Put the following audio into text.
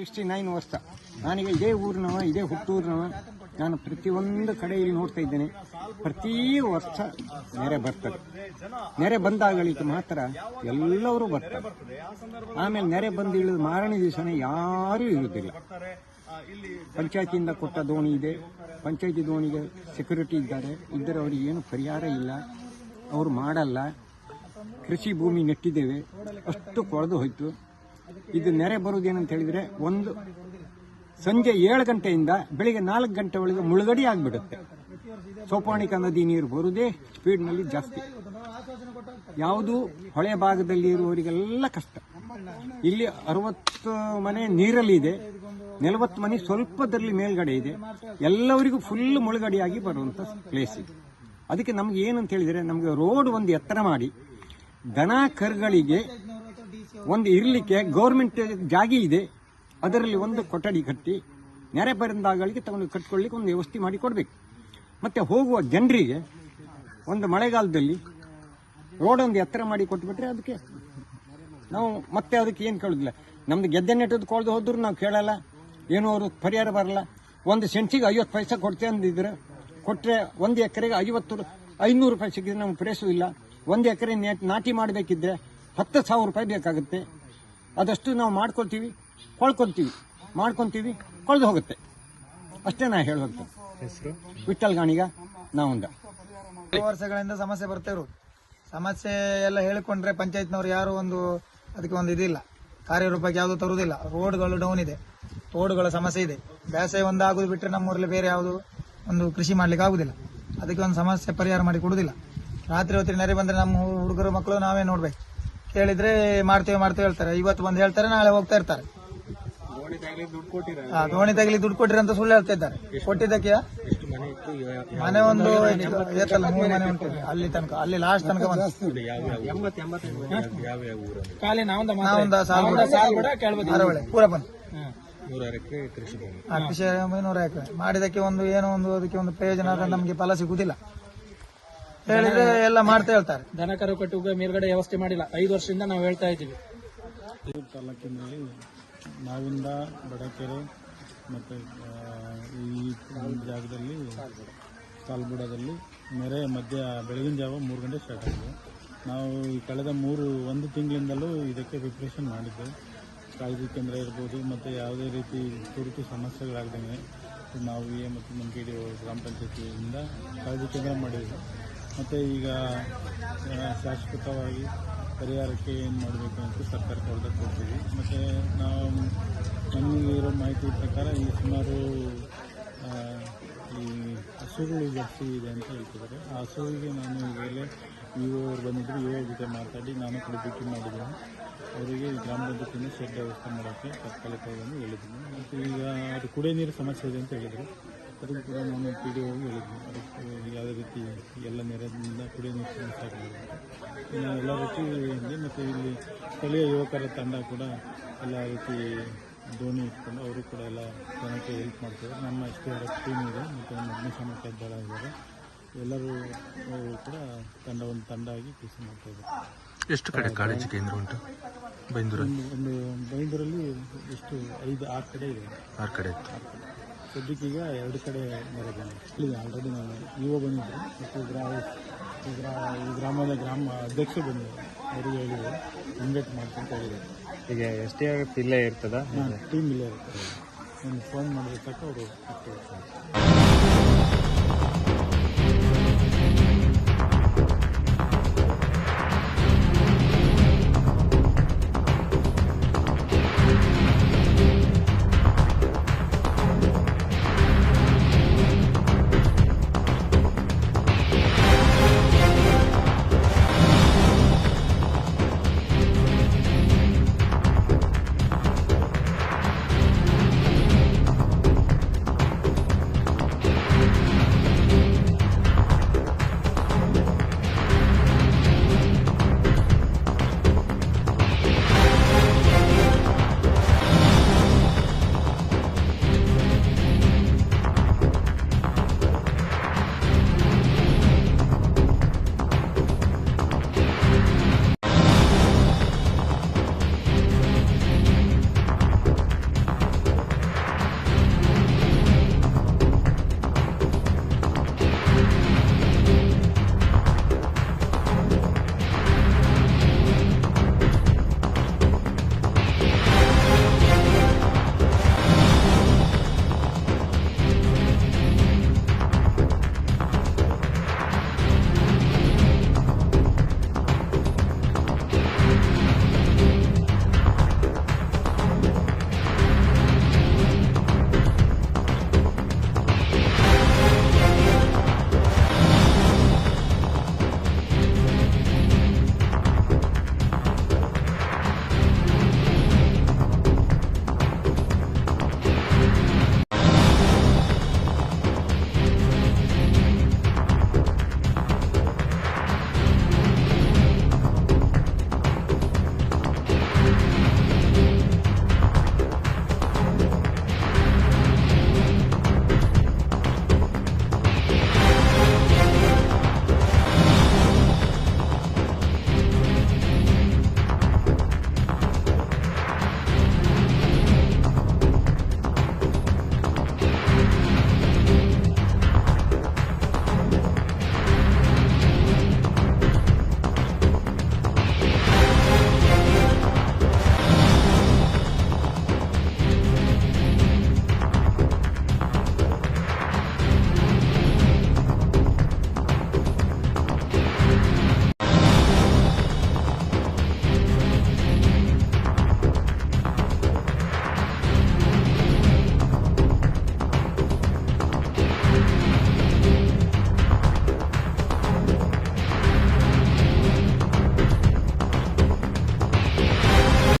Sixty nine ವರ್ಷ. ನಾನೀಗ ಇದೇ ಊರಿನವ, ಇದೇ ಹುಟ್ಟೂರಿನವ. ನಾನು ಪ್ರತಿಯೊಂದು ಕಡೆ ಇಲ್ಲಿ ನೋಡ್ತಾ ಇದ್ದೇನೆ. ಪ್ರತಿ ವರ್ಷ ನೆರೆ ಬರ್ತದೆ. ನೆರೆ ಬಂದಾಗಳಿಗೆ ಮಾತ್ರ ಎಲ್ಲರೂ ಬರ್ತಾರೆ. ಆಮೇಲೆ ನೆರೆ ಬಂದು ಇಳಿದ ಮಾರನೇ ದಿವಸನೇ ಯಾರೂ ಇರುವುದಿಲ್ಲ. ಪಂಚಾಯತಿಯಿಂದ ಕೊಟ್ಟ ದೋಣಿ ಇದೆ. ಪಂಚಾಯತಿ ದೋಣಿಗೆ ಸೆಕ್ಯೂರಿಟಿ ಇದ್ದಾರೆ. ಇದ್ದರೆ ಅವರಿಗೆ ಏನು ಪರಿಹಾರ ಇಲ್ಲ. ಅವರು ಮಾಡಲ್ಲ. ಕೃಷಿ ಭೂಮಿ ನೆಟ್ಟಿದ್ದೇವೆ. ಅಷ್ಟು ಕೊಳೆದು ಹೋಯ್ತು. ಇದು ನೆರೆ ಬರುವುದೇನಂತ ಹೇಳಿದರೆ ಒಂದು ಸಂಜೆ ಏಳು ಗಂಟೆಯಿಂದ ಬೆಳಿಗ್ಗೆ ನಾಲ್ಕು ಗಂಟೆ ಒಳಗೆ ಮುಳುಗಡೆ ಆಗಿಬಿಡುತ್ತೆ. ಸೋಪಾಣಿಕ ನದಿ ನೀರು ಬರುವುದೇ ಸ್ಪೀಡ್ನಲ್ಲಿ ಜಾಸ್ತಿ. ಯಾವುದು ಹೊಳೆ ಭಾಗದಲ್ಲಿ ಇರುವವರಿಗೆಲ್ಲ ಕಷ್ಟ. ಇಲ್ಲಿ ಅರವತ್ತು ಮನೆ ನೀರಲ್ಲಿ ಇದೆ. ನಲವತ್ತು ಮನೆ ಸ್ವಲ್ಪದಲ್ಲಿ ಮೇಲ್ಗಡೆ ಇದೆ. ಎಲ್ಲವರಿಗೂ ಫುಲ್ ಮುಳುಗಡೆಯಾಗಿ ಬರುವಂಥ ಪ್ಲೇಸ್ ಇದು. ಅದಕ್ಕೆ ನಮ್ಗೆ ಏನಂತ ಹೇಳಿದರೆ ನಮಗೆ ರೋಡ್ ಒಂದು ಎತ್ತರ ಮಾಡಿ ದನ ಕರುಗಳಿಗೆ ಒಂದು ಇರಲಿಕ್ಕೆ ಗೌರ್ಮೆಂಟ್ ಜಾಗಿ ಇದೆ. ಅದರಲ್ಲಿ ಒಂದು ಕೊಠಡಿ ಕಟ್ಟಿ, ನೆರೆ ಬಂದಾಗಳಿಗೆ ತಗೊಂಡು ಕಟ್ಕೊಳ್ಳಿಕ್ಕೆ ಒಂದು ವ್ಯವಸ್ಥೆ ಮಾಡಿ ಕೊಡಬೇಕು. ಮತ್ತು ಹೋಗುವ ಜನರಿಗೆ ಒಂದು ಮಳೆಗಾಲದಲ್ಲಿ ರೋಡ್ ಒಂದು ಎತ್ತರ ಮಾಡಿ ಕೊಟ್ಬಿಟ್ರೆ ಅದಕ್ಕೆ ನಾವು ಮತ್ತೆ ಅದಕ್ಕೆ ಏನು ಕೇಳೋದಿಲ್ಲ. ನಮ್ದು ಗೆದ್ದೆ ನೆಟ್ಟದ್ದು ಕೊಳ್ದು ಹೋದ್ರು ನಾವು ಕೇಳಲ್ಲ, ಏನೋ ಅವರು ಪರಿಹಾರ ಬರಲ್ಲ. ಒಂದು ಸೆಂಟ್ಸಿಗೆ ಐವತ್ತು ಪೈಸೆ ಕೊಡ್ತೇವೆ ಅಂದಿದ್ರೆ ಕೊಟ್ಟರೆ ಒಂದು ಎಕರೆಗೆ ಐವತ್ತು ಐನೂರು ರೂಪಾಯಿ ಸಿಕ್ಕಿದ್ರೆ ನಮ್ಗೆ ಪ್ರೇಸು ಇಲ್ಲ ಒಂದು ಎಕರೆ ನಾಟಿ ಮಾಡಬೇಕಿದ್ರೆ ಹತ್ತು ಸಾವಿರ ರೂಪಾಯಿ ಬೇಕಾಗುತ್ತೆ. ಅದಷ್ಟು ನಾವು ಮಾಡ್ಕೊಳ್ತೀವಿ ಕೊಳ್ಕೊಳ್ತೀವಿ ಮಾಡ್ಕೊತೀವಿ ಕೊಳ್ದು ಹೋಗುತ್ತೆ. ಅಷ್ಟೇ ನಾ ಹೇಳುವಂಥದ್ದು. ಹೆಸರು? ವಿಠಲ್ ಗಾಣಿಗ ನಾವುಂದ. ವರ್ಷಗಳಿಂದ ಸಮಸ್ಯೆ ಬರ್ತಾ ಇರೋದು ಸಮಸ್ಯೆ ಎಲ್ಲ ಹೇಳಿಕೊಂಡ್ರೆ ಪಂಚಾಯತ್ನವ್ರು ಯಾರು ಒಂದು ಅದಕ್ಕೆ ಒಂದು ಇದಿಲ್ಲ. ಕಾರ್ಯರೂಪಕ್ಕೆ ಯಾವುದು ತರುವುದಿಲ್ಲ. ರೋಡ್ಗಳು ಡೌನ್ ಇದೆ. ತೋಡುಗಳ ಸಮಸ್ಯೆ ಇದೆ. ಬೇಸಾಯ ಒಂದು ಆಗೋದು ಬಿಟ್ಟರೆ ನಮ್ಮೂರಲ್ಲಿ ಬೇರೆ ಯಾವುದು ಒಂದು ಕೃಷಿ ಮಾಡ್ಲಿಕ್ಕೆ ಆಗುದಿಲ್ಲ. ಅದಕ್ಕೆ ಒಂದು ಸಮಸ್ಯೆ ಪರಿಹಾರ ಮಾಡಿ ಕೊಡುವುದಿಲ್ಲ ರಾತ್ರಿ ಹೊತ್ತಿಗೆ ನೆರೆ ಬಂದ್ರೆ ನಮ್ಮ ಹುಡುಗರು ಮಕ್ಕಳು ನಾವೇ ನೋಡ್ಬೇಕು. ಕೇಳಿದ್ರೆ ಮಾಡ್ತೇವೆ ಮಾಡ್ತೇವೆ ಹೇಳ್ತಾರೆ. ಇವತ್ತು ಬಂದು ಹೇಳ್ತಾರೆ ನಾಳೆ ಹೋಗ್ತಾ ಇರ್ತಾರೆ. ಹಾ, ದೋಣಿ ತಗಲಿ ದುಡ್ಡು ಕೊಟ್ಟಿರಿ ಅಂತ ಸುಳ್ಳು ಹೇಳ್ತಾ ಇದ್ದಾರೆ. ಕೊಟ್ಟಿದ್ದಕ್ಕೆ ಮನೆ ಒಂದು ಮೂರು ಮನೆ ಉಂಟು ಅಲ್ಲಿ ತನಕ ಅಲ್ಲಿ ಲಾಸ್ಟ್ ತನಕ ನಾವೊಂದು ಅರವಳೆ ಪೂರ ಎಕರೆ ಕೃಷಿ ಭೂಮಿ. ನೂರ ಎಕರೆ ಮಾಡಿದಕ್ಕೆ ಒಂದು ಏನೋ ಒಂದು ಅದಕ್ಕೆ ಒಂದು ಪ್ರಯೋಜನ ಆದ್ರೆ ನಮಗೆ ಫಲ ಸಿಗುದಿಲ್ಲ. ಹೇಳಿದ್ರೆ ಎಲ್ಲ ಮಾಡ್ತಾ ಹೇಳ್ತಾರೆ. ದನ ಕರು ಕಟ್ಟುವ ಮೇಲ್ಗಡೆ ವ್ಯವಸ್ಥೆ ಮಾಡಿಲ್ಲ. ಐದು ವರ್ಷದಿಂದ ನಾವು ಹೇಳ್ತಾ ಇದ್ದೀವಿ. ತಾಲೂಕಿನಲ್ಲಿ ನಾವಿಂದ ಬಡಕೆರೆ ಮತ್ತು ಈ ಜಾಗದಲ್ಲಿ ಕಾಲ್ಬುಡದಲ್ಲಿ ನೆರೆ ಮಧ್ಯ ಬೆಳಗಿನ ಜಾವ ಮೂರು ಗಂಟೆ ಸ್ಟಾರ್ಟ್ ಆಗಿದೆ. ನಾವು ಈ ಕಳೆದ ಮೂರು ಒಂದು ತಿಂಗಳಿಂದಲೂ ಇದಕ್ಕೆ ಪ್ರಿಪ್ರೇಷನ್ ಮಾಡಿದ್ದೆ. ಕಾಳಜಿ ಕೇಂದ್ರ ಇರ್ಬೋದು ಮತ್ತು ಯಾವುದೇ ರೀತಿ ತುರ್ತು ಸಮಸ್ಯೆಗಳಾಗ್ದಂಗೆ ನಾವು ಎ ಮತ್ತು ನಮ್ಮ ಕೆ ಡಿ ಗ್ರಾಮ ಪಂಚಾಯತಿಯಿಂದ ಕಾಳಜಿ ಕೇಂದ್ರ ಮಾಡಿದ್ವಿ ಮತ್ತು ಈಗ ಶಾಶ್ವತವಾಗಿ ಪರಿಹಾರಕ್ಕೆ ಏನು ಮಾಡಬೇಕು ಅಂತ ಸರ್ಕಾರ ಹೊರದಾಗ ಕೊಡ್ತೀವಿ ಮತ್ತು ನಾವು ನಮಗೆ ಇರೋ ಮಾಹಿತಿ ಪ್ರಕಾರ ಈ ಸುಮಾರು ಈ ಹಸುಗಳು ಜಾಸ್ತಿ ಇದೆ ಅಂತ ಹೇಳ್ತಿದ್ದಾರೆ. ಆ ಹಸುವಿಗೆ ನಾನು ಈಗಲೇ ಇ ಅವ್ರು ಬಂದಿದ್ದರು ಜೊತೆ ಮಾತಾಡಿ ನಾನು ಕೂಡ ಭೇಟಿ ಮಾಡಿದ್ದೀನಿ. ಅವರಿಗೆ ಗ್ರಾಮ ಪಂಚಾಯತಿಯಿಂದ ಶೆಡ್ ವ್ಯವಸ್ಥೆ ಮಾಡೋಕ್ಕೆ ತತ್ಕಾಲಿಕವಾಗಿ ಹೇಳಿದ್ದೀನಿ. ಮತ್ತು ಈಗ ಅದು ಕುಡಿಯೋ ನೀರು ಸಮಸ್ಯೆ ಇದೆ ಅಂತ ಹೇಳಿದರು. ಅದನ್ನು ಕೂಡ ನಾನು ಪಿ ಡಿ ಹೋಗಿ ಹೇಳಿದ್ದೆ. ಅದಕ್ಕೆ ಯಾವುದೇ ರೀತಿ ಎಲ್ಲ ನೆರವಿನಿಂದ ಕುಡಿಯೋ ನೀರು ಸಮಸ್ಯೆ ಎಲ್ಲ ರೀತಿ ಇದೆ. ಮತ್ತು ಇಲ್ಲಿ ಸ್ಥಳೀಯ ಯುವಕರ ತಂಡ ಕೂಡ ಎಲ್ಲ ರೀತಿ ದೋಣಿ ಇಟ್ಕೊಂಡು ಅವರು ಕೂಡ ಎಲ್ಲ ಜನಕ್ಕೆ ಹೆಲ್ಪ್ ಮಾಡ್ತಾರೆ ನಮ್ಮ S T R F team ಇದೆ. ಮತ್ತು ನಮ್ಮ ಅಗ್ನಿಶಾಮಕ ದಳ ಇದ್ದಾರೆ. ಎಲ್ಲರೂ ಕೂಡ ತಂಡ ಒಂದು ತಂಡ ಆಗಿ ಕೆಲಸ ಮಾಡ್ತಾಯಿದ್ದಾರೆ ಎಷ್ಟು ಕಡೆ ಕಾಳಜಿ ಕೇಂದ್ರ ಉಂಟು? ಬೈಂದೂರಲ್ಲಿ ಒಂದು ಒಂದು ಬೈಂದೂರಲ್ಲಿ ಎಷ್ಟು ಐದು ಆರು ಕಡೆ ಇದೆ. ಆರು ಕಡೆ ಇತ್ತು. ಸದ್ಯಕ್ಕೆ ಈಗ ಎರಡು ಕಡೆ ಬರೋದಾನೆ ಇಲ್ಲಿ ಆಲ್ರೆಡಿ ನಾನು ಇಒ ಬಂದಿದ್ದೆ. ಮತ್ತು ಗ್ರಾ ಈ ಗ್ರಾ ಈ ಗ್ರಾಮದ ಗ್ರಾಮ ಅಧ್ಯಕ್ಷ ಬಂದಿದ್ದಾರೆ ಅವರಿಗೆ ಹೇಳಿದೆ ಇನ್ವೈಟ್ ಮಾಡ್ಕೊಂತ ಹೇಳಿದ್ದಾರೆ. ಈಗ ಎಷ್ಟೇ ಇಲ್ಲೇ ಇರ್ತದ? ಟೀಮ್ ಇಲ್ಲೇ ಇರ್ತದೆ. ನಾನು ಫೋನ್ ಮಾಡಿದ ತಕ್ಕ ಅವರು